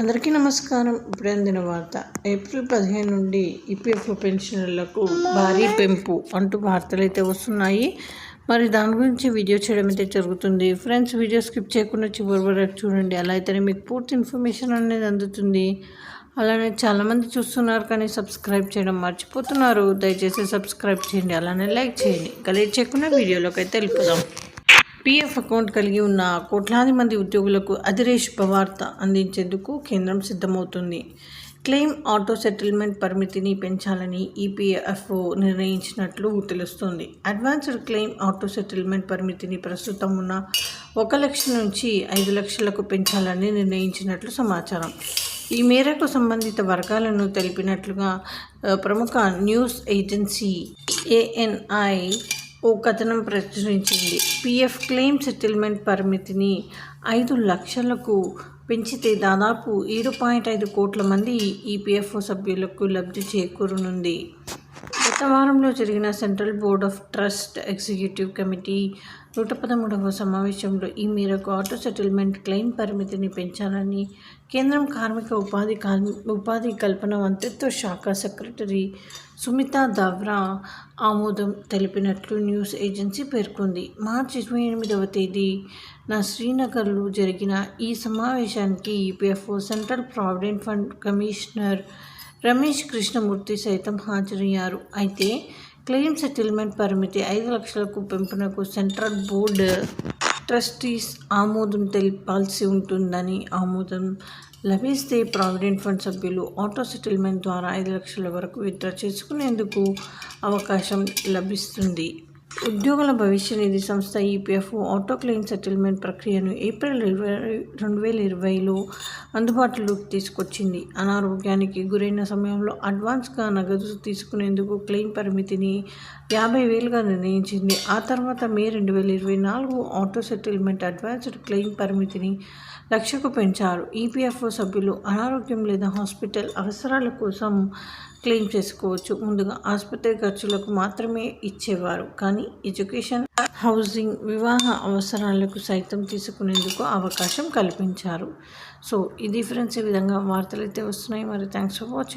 అందరికీ నమస్కారం. ఇప్పుడే అందిన వార్త. ఏప్రిల్ పదిహేను నుండి ఈపీఎఫ్ పెన్షనర్లకు భారీ పెంపు అంటూ వార్తలు అయితే వస్తున్నాయి. మరి దాని గురించి వీడియో చేయడం అయితే జరుగుతుంది. ఫ్రెండ్స్ వీడియో స్కిప్ చేయకుండా చివరి వరకు చూడండి. అలా అయితేనే మీకు పూర్తి ఇన్ఫర్మేషన్ అనేది అందుతుంది. అలానే చాలామంది చూస్తున్నారు కానీ సబ్స్క్రైబ్ చేయడం మర్చిపోతున్నారు. దయచేసి సబ్స్క్రైబ్ చేయండి. అలానే లైక్ చేయండి. కలిసి చేయకుండా వీడియోలోకి అయితే వెళ్ళిపోదాం. పీఎఫ్ అకౌంట్ కలిగి ఉన్న కోట్లాది మంది ఉద్యోగులకు అదిరే శుభవార్త అందించేందుకు కేంద్రం సిద్ధమవుతుంది. క్లెయిమ్ ఆటో సెటిల్మెంట్ పరిమితిని పెంచాలని ఈపీఎఫ్ఓ నిర్ణయించినట్లు తెలుస్తుంది. అడ్వాన్స్డ్ క్లెయిమ్ ఆటో సెటిల్మెంట్ పరిమితిని ప్రస్తుతం ఉన్న ఒక లక్ష నుంచి ఐదు లక్షలకు పెంచాలని నిర్ణయించినట్లు సమాచారం. ఈ మేరకు సంబంధిత వర్గాలను తెలిపినట్లుగా ప్రముఖ న్యూస్ ఏజెన్సీ ఏఎన్ఐ ఓ కథనం ప్రచురించింది. పీఎఫ్ క్లెయిమ్ సెటిల్మెంట్ పరిమితిని ఐదు లక్షలకు పెంచితే దాదాపు ఏడు పాయింట్ ఐదు కోట్ల మంది ఈపీఎఫ్ఓ సభ్యులకు లబ్ధి చేకూరనుంది. గత వారంలో జరిగిన central board of trust executive committee నూట పదమూడవ సమావేశంలో ఈ మేరకు ఆటో సెటిల్మెంట్ క్లెయిమ్ పరిమితిని పెంచాలని కేంద్రం కార్మిక ఉపాధి ఉపాధి కల్పన మంత్రిత్వ శాఖ సెక్రటరీ సుమిత దావ్రా ఆమోదం తెలిపినట్లు న్యూస్ ఏజెన్సీ పేర్కొంది. మార్చి ఇరవై ఎనిమిదవ తేదీ నా శ్రీనగర్లో జరిగిన ఈ సమావేశానికి EPFO central provident fund commissioner Ramesh Krishnamurthy సైతం హాజరయ్యారు. అయితే క్లెయిమ్ సెటిల్మెంట్ పరిమితి ఐదు లక్షలకు పెంపునకు సెంట్రల్ బోర్డు ట్రస్టీస్ ఆమోదం తెలిపాల్సి ఉంటుందని ఆమోదం లభిస్తే ప్రావిడెంట్ ఫండ్ సభ్యులు ఆటో సెటిల్మెంట్ ద్వారా ఐదు లక్షల వరకు విత్డ్రా చేసుకునేందుకు అవకాశం లభిస్తుంది. ఉద్యోగుల భవిష్య నిధి సంస్థ ఈపీఎఫ్ ఆటో క్లెయిమ్ సెటిల్మెంట్ ప్రక్రియను ఏప్రిల్ ఇరవై రెండు వేల ఇరవైలో అందుబాటులోకి తీసుకొచ్చింది. అనారోగ్యానికి గురైన సమయంలో అడ్వాన్స్గా నగదు తీసుకునేందుకు క్లెయిమ్ పరిమితిని యాభై వేలుగా నిర్ణయించింది. ఆ తర్వాత మే రెండు వేల ఇరవై నాలుగు ఆటో సెటిల్మెంట్ అడ్వాన్స్డ్ క్లెయిమ్ పరిమితిని లక్షకు పెంచారు. ఈపీఎఫ్ఓ సభ్యులు అనారోగ్యం లేదా హాస్పిటల్ అవసరాల కోసం క్లెయిమ్ చేసుకోవచ్చు. ముందుగా ఆసుపత్రి ఖర్చులకు మాత్రమే ఇచ్చేవారు. కానీ ఎడ్యుకేషన్ హౌసింగ్ వివాహ అవసరాలకు సైతం తీసుకునేందుకు అవకాశం కల్పించారు. సో ఇది ఫ్రెండ్స్ ఈ విధంగా వార్తలు అయితే వస్తున్నాయి. మరి థ్యాంక్స్ ఫర్ వాచింగ్.